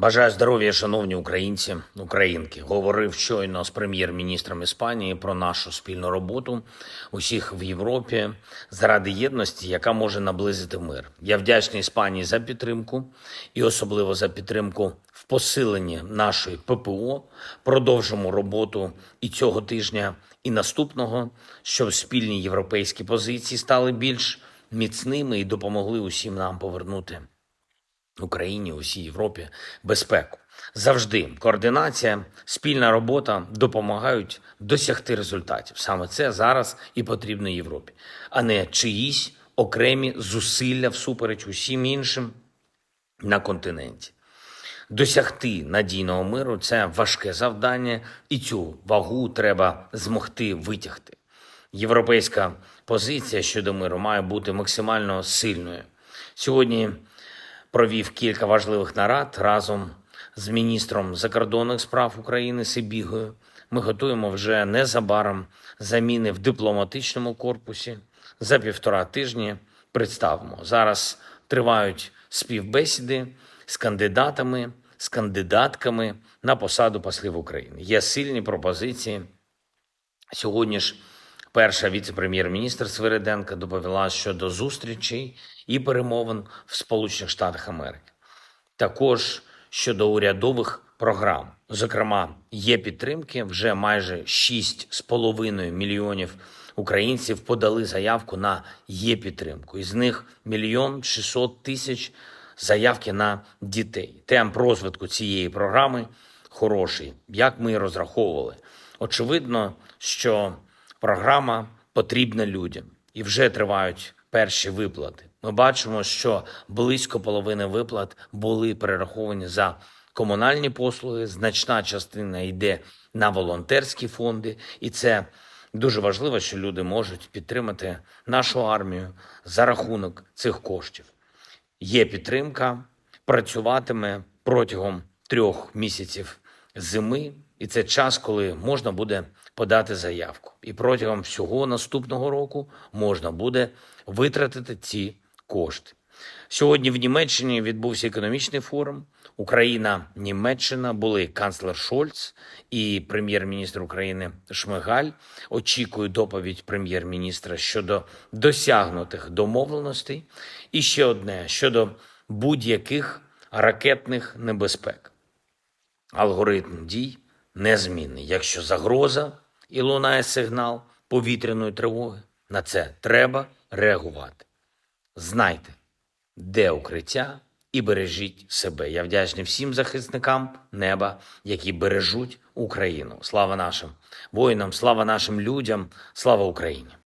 Бажаю здоров'я, шановні українці, українки. Говорив щойно з прем'єр-міністром Іспанії про нашу спільну роботу усіх в Європі заради єдності, яка може наблизити мир. Я вдячний Іспанії за підтримку і особливо за підтримку в посиленні нашої ППО. Продовжимо роботу і цього тижня, і наступного, щоб спільні європейські позиції стали більш міцними і допомогли усім нам повернути Україні, усій Європі безпеку. Завжди координація, спільна робота допомагають досягти результатів. Саме це зараз і потрібно Європі, а не чиїсь окремі зусилля всупереч усім іншим на континенті. Досягти надійного миру це важке завдання, і цю вагу треба змогти витягти. Європейська позиція щодо миру має бути максимально сильною. Сьогодні провів кілька важливих нарад разом з міністром закордонних справ України Сибігою. Ми готуємо вже незабаром заміни в дипломатичному корпусі. За півтора тижні представимо. Зараз тривають співбесіди з кандидатами, з кандидатками на посаду послів України. Є сильні пропозиції. Сьогодні ж перша віце-прем'єр-міністр Свириденка доповіла щодо зустрічей і перемовин в Сполучених Штатах Америки. Також щодо урядових програм. Зокрема, є підтримки. Вже майже 6,5 мільйонів українців подали заявку на є підтримку. Із них мільйон 600 тисяч заявки на дітей. Темп розвитку цієї програми хороший, як ми і розраховували. Очевидно, що програма потрібна людям і вже тривають перші виплати. Ми бачимо, що близько половини виплат були перераховані за комунальні послуги. Значна частина йде на волонтерські фонди, і це дуже важливо, що люди можуть підтримати нашу армію за рахунок цих коштів. Є підтримка, працюватиме протягом трьох місяців зими, і це час, коли можна буде подати заявку. І протягом всього наступного року можна буде витратити ці кошти. Сьогодні в Німеччині відбувся економічний форум. Україна, Німеччина були канцлер Шольц і прем'єр-міністр України Шмигаль. Очікую доповідь прем'єр-міністра щодо досягнутих домовленостей. І ще одне щодо будь-яких ракетних небезпек. Алгоритм дій незмінний. Якщо загроза і лунає сигнал повітряної тривоги, на це треба реагувати. Знайте, де укриття, і бережіть себе. Я вдячний всім захисникам неба, які бережуть Україну. Слава нашим воїнам, слава нашим людям, слава Україні!